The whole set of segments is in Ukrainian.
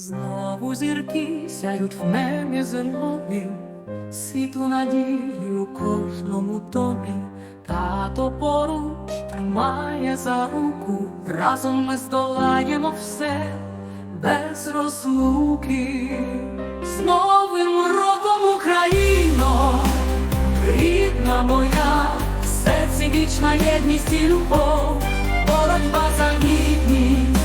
Знову зірки сяють в небі зимові, світло надії у кожному домі, тато поруч тримає за руку, разом ми здолаємо все без розлуки. З новим роком Україно, рідна моя, серці вічна єдність і любов, боротьба за гідність,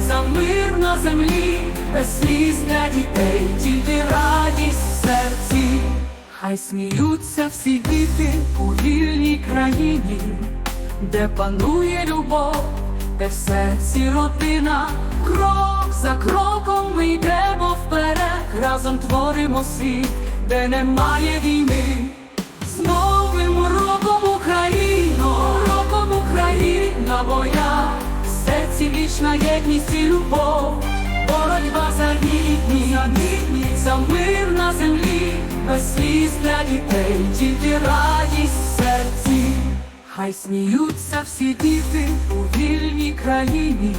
за мир на землі, без сліз для дітей, тільки радість в серці, хай сміються всі діти у вільній країні, де панує любов, де в серці родина, крок за кроком ми йдемо вперед, разом творимо світ, де немає війни. З новим роком Україно, роком Україна моя, в серці вічна єдність і любов, боротьба сліз для дітей, тільки радість в серці, хай сміються всі діти у вільній країні,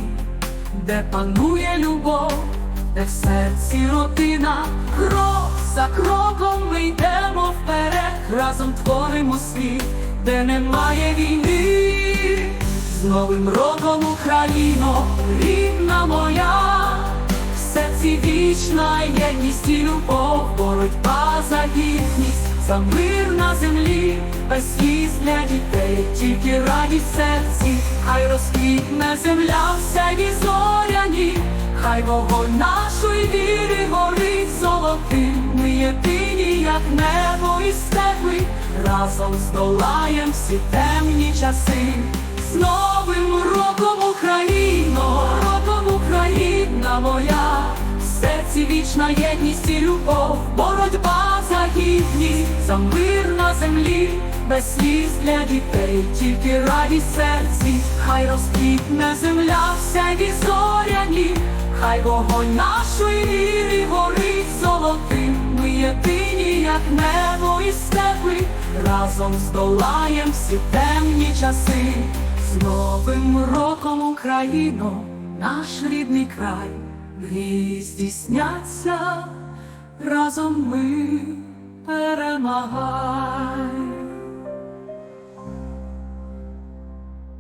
де панує любов, де в серці родина, крок за кроком ми йдемо вперед, разом творимо світ, де немає війни. З Новим роком Україно, рідна моя, вічна єдність і любов, боротьба за гідність, за мир на землі, без сліз для дітей, тільки радість серці, хай розквітне земля вся і зоряні, хай вогонь нашої віри горить золотим. Ми єдині, як небо і степи, разом здолаєм всі темні часи. З Новим роком Україно, роком Україна моя, серці вічна єдність і любов, боротьба за гідність, за мир на землі, без сліз для дітей, тільки радість серці, хай розквітне земля вся зоряні, хай вогонь нашої віри горить золотим. Ми єдині, як небо і степи, разом здолаєм всі темні часи. З Новим роком Україно, наш рідний край, мрії здійсняться, разом ми перемагай.